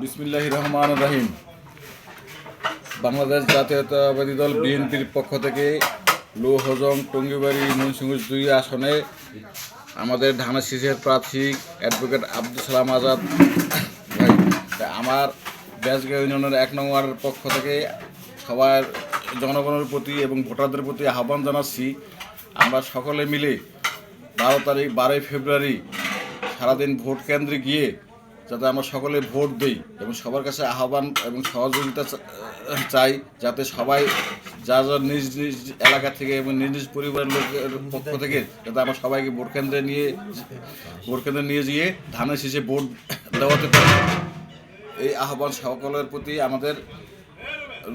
বিসমিল্লাহ রহমান রাহিম। বাংলাদেশ জাতীয়তাবাদী দল বিএনপির পক্ষ থেকে লো হজং টঙ্গিবাড়ি মনসিংহ দুই আসনে আমাদের ধানের শীষের প্রার্থী অ্যাডভোকেট আব্দুল সালাম আজাদ আমার ব্যাসগাঁও ইউনিয়নের এক নম্বর পক্ষ থেকে সবার জনগণের প্রতি এবং ভোটারদের প্রতি আহ্বান জানাচ্ছি। আমরা সকলে মিলে বারো তারিখ, বারোই ফেব্রুয়ারি সারাদিন ভোট কেন্দ্রে গিয়ে যাতে আমরা সকলে ভোট দিই এবং সবার কাছে আহ্বান এবং সহযোগিতা চাই যাতে সবাই যা যা নিজ নিজ এলাকা থেকে এবং নিজ নিজ পরিবারের লোকের পক্ষ থেকে যাতে আমরা সবাইকে ভোট কেন্দ্রে নিয়ে ভোট কেন্দ্রে নিয়ে গিয়ে ধানের শীষে ভোট দেওয়াতে পারি। এই আহ্বান সকলের প্রতি আমাদের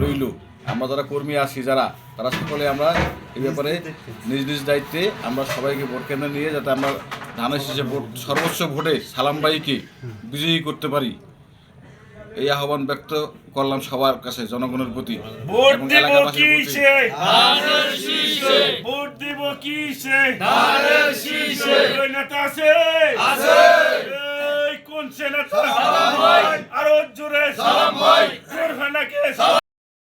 রইল। আমরা যারা কর্মী আছি যারা তারা সকলে আমরা এই ব্যাপারে নিজ নিজ দায়িত্বে আমরা সবাইকে ভোট কেন্দ্রে নিয়ে যাতে আমরা ধানের শেষে ভোট সর্বোচ্চ ভোটে সালামবাইকে বিজয়ী করতে পারি। এই আহ্বান ব্যক্ত করলাম সবার কাছে জনগণের প্রতি কোন ভারত জুড়ে সালাম